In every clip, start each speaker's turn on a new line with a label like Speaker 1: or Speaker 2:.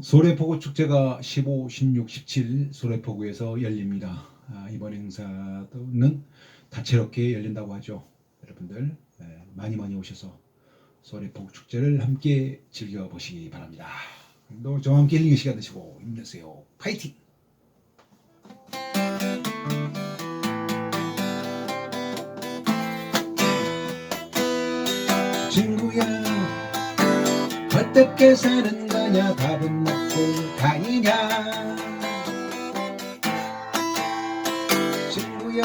Speaker 1: 소래포구 축제가 15, 16, 17 소래포구에서 열립니다. 아, 이번 행사는 다채롭게 열린다고 하죠. 여러분들 예, 많이 많이 오셔서 소래포구 축제를 함께 즐겨보시기 바랍니다. 또 저와 함께 힐링의 시간 되시고 힘내세요. 파이팅! 친구야 어떻게 사는 거냐 밥은 먹고 다니냐. 친구야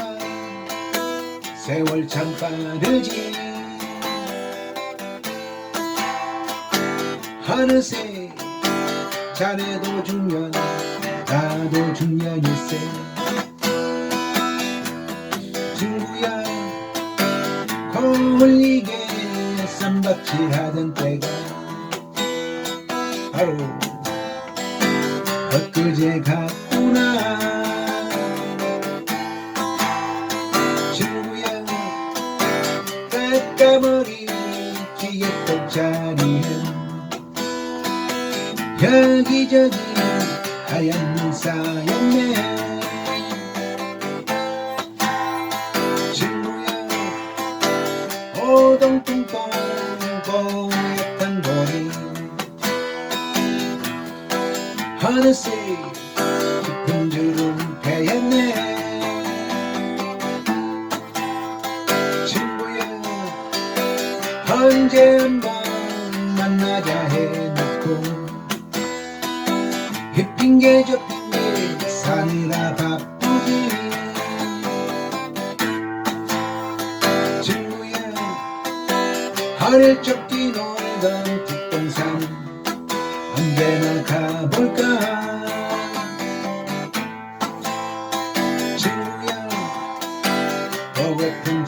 Speaker 1: 세월 참 빠르지. 어느새 자네도 중년 나도 중년일세. 친구야 거울리게 쌈박질 하던 때가 바로 엊그제 같구나. 친구야 깎아머리 기계떡 자리엔 여기저기 하얀 눈 쌓였네. 친구야 오동통통 고약 어느새 깊은 주름 패였네. 친구야 언제 한번 만나자 해놓고 이 핑계 저 핑계 사느라 바쁘지. 친구야 어릴 적 뛰놀던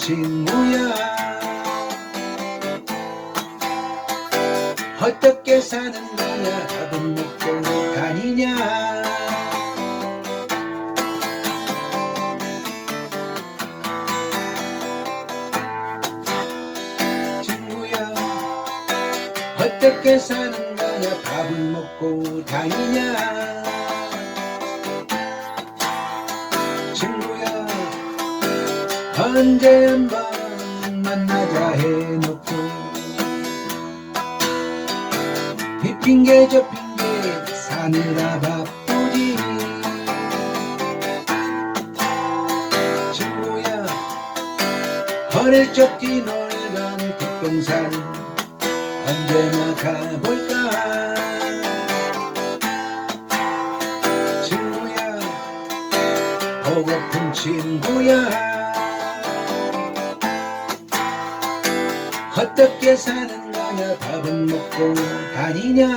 Speaker 1: 친구야? 어떻게 사는 거야 밥은 먹고 다니냐? 친구야? 어떻게 사는 거냐? 밥은 먹고 다니냐 언제 한번 만나자 해놓고 이 핑계 저 핑계 사느라 바쁘지. 친구야 어릴 적 뛰놀던 뒷동산 언제나 가볼까? 친구야 보고픈 친구야 어떻게 사는 거냐 밥은 먹고 다니냐?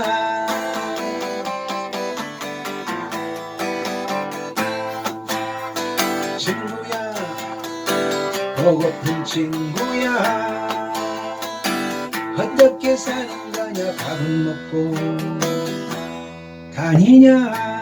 Speaker 1: 친구야 보고픈 친구야. 어떻게 사는 거냐? 밥은 먹고 다니냐